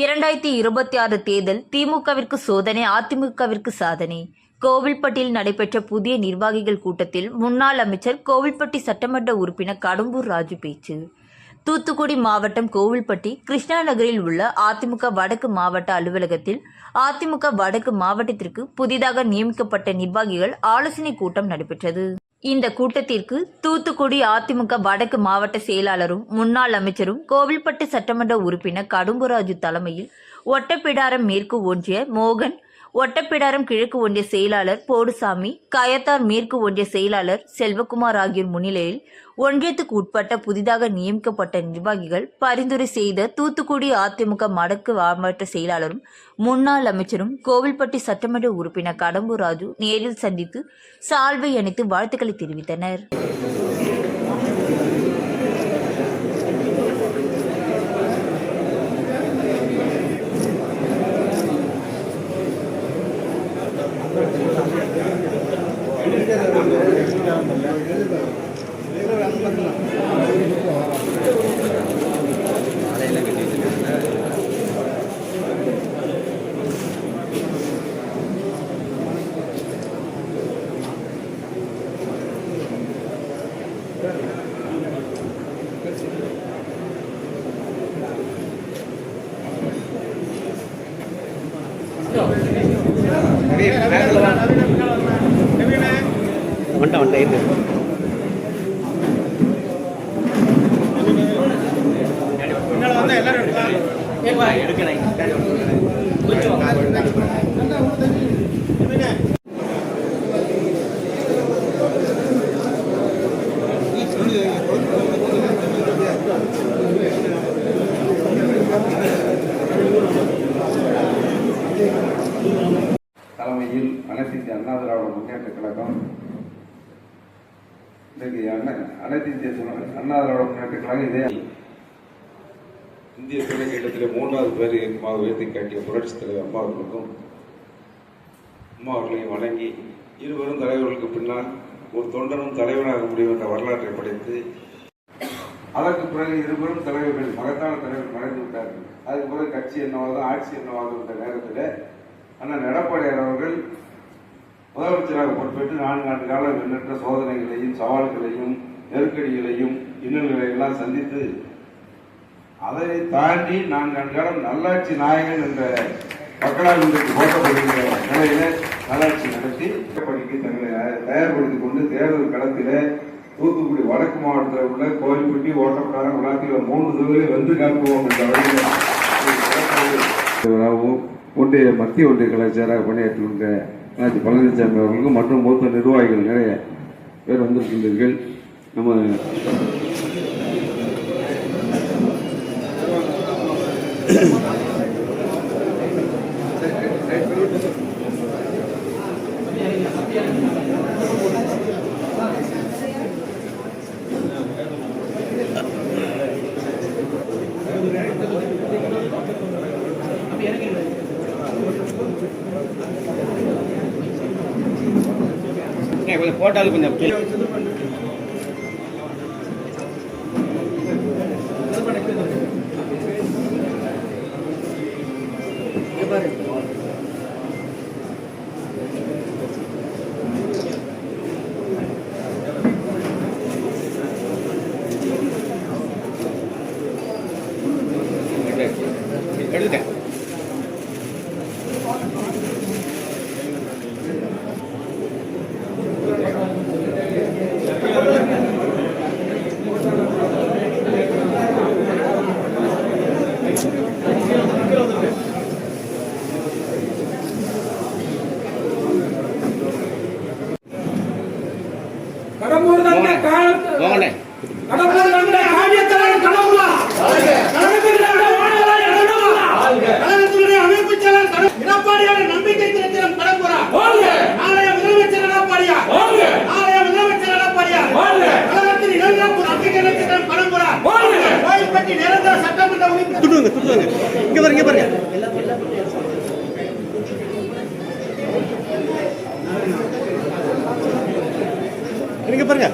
இரண்டாயிரத்தி இருபத்தி ஆறு தேர்தல் திமுகவிற்கு சோதனை அதிமுகவிற்கு சாதனை. கோவில்பட்டியில் நடைபெற்ற புதிய நிர்வாகிகள் கூட்டத்தில் முன்னாள் அமைச்சர் கோவில்பட்டி சட்டமன்ற உறுப்பினர் கடம்பூர் ராஜு பேச்சு. தூத்துக்குடி மாவட்டம் கோவில்பட்டி கிருஷ்ணா நகரில் உள்ள அதிமுக வடக்கு மாவட்ட அலுவலகத்தில் அதிமுக வடக்கு மாவட்டத்திற்கு புதிதாக நியமிக்கப்பட்ட நிர்வாகிகள் ஆலோசனை கூட்டம் நடைபெற்றது. இந்த கூட்டத்திற்கு தூத்துக்குடி அதிமுக வடக்கு மாவட்ட செயலாளரும் முன்னாள் அமைச்சரும் கோவில்பட்டு சட்டமன்ற உறுப்பினர் கடும்புராஜு தலைமையில் ஒட்டப்பிடாரம் மேற்கு ஒன்றிய மோகன் ஒட்டப்பிடாரம் கிழக்கு ஒன்றிய செயலாளர் போடுசாமி கயத்தார் மேற்கு ஒன்றிய செயலாளர் செல்வகுமார் ஆகியோர் முன்னிலையில் ஒன்றியத்துக்கு உட்பட்ட புதிதாக நியமிக்கப்பட்ட நிர்வாகிகள் பரிந்துரை செய்த தூத்துக்குடி அதிமுக மடக்கு மாவட்ட செயலாளரும் முன்னாள் அமைச்சரும் கோவில்பட்டி சட்டமன்ற உறுப்பினர் கடம்பூர் ராஜு நேரில் சந்தித்து சால்வை அணித்து வாழ்த்துக்களை தெரிவித்தனர். வந்துட்டேன் வந்துட்டேன் இருக்கு தலைமையில் இன்றைக்கு அண்ணன் அனைத்து இந்திய சுதந்திர- அண்ணா திராவிட இதே இந்திய துணைக்கண்டத்தில் மூன்றாவது பேர் இயக்கமாக உயர்த்தி காட்டிய புரட்சித் தலைவர் அம்மா அவர்களுக்கும் அம்மா அவர்களையும் வணங்கி இருவரும் தலைவர்களுக்கு பின்னால் ஒரு தொண்டனும் தலைவனாக முடியும் என்ற வரலாற்றை படைத்து அதற்கு பிறகு இருவரும் தலைவர்கள் மகத்தான தலைவர் மறைந்து விட்டார்கள். அதுக்கு பிறகு கட்சி என்னவாக ஆட்சி என்னவாக என்ற நேரத்தில் அண்ணன் எடப்பாடியார் அவர்கள் முதலமைச்சராக பொறுப்பேற்று நான்கு ஆண்டு காலம் எண்ணற்ற சோதனைகளையும் சவால்களையும் நெருக்கடிகளையும் இன்னல்களை எல்லாம் சந்தித்து அதை தாண்டி நான்கு ஆண்டு காலம் நல்லாட்சி நாயகன் என்ற மக்களால் இன்றைக்கு போட்டப்படுகிற நிலையில நல்லாட்சி நடத்தி பணிக்கு தங்களை தயார்படுத்திக் கொண்டு தேர்தல் களத்திலே தூத்துக்குடி வடக்கு மாவட்டத்தில் உள்ள கோயில்பட்டி ஓட்டப்பட்டாரம் விழாத்தில் மூன்று தொகுதிகளை வென்று காட்டுவோம் என்ற வழியில் ஒன்றிய மத்திய ஒன்றிய கலாச்சார பணியாற்றுகின்ற அண்ணாச்சி பழனிசாமி அவர்களுக்கும் மற்றும் மூத்த நிர்வாகிகள் நிறைய பேர் வந்திருக்கின்றீர்கள். நம்ம Thank கொஞ்சம் போட்டாலும் கொஞ்சம் கீழே துட்டுவாங்க துட்டுவாங்க இங்கே பாருங்க பாருங்க. இங்க பாருங்க.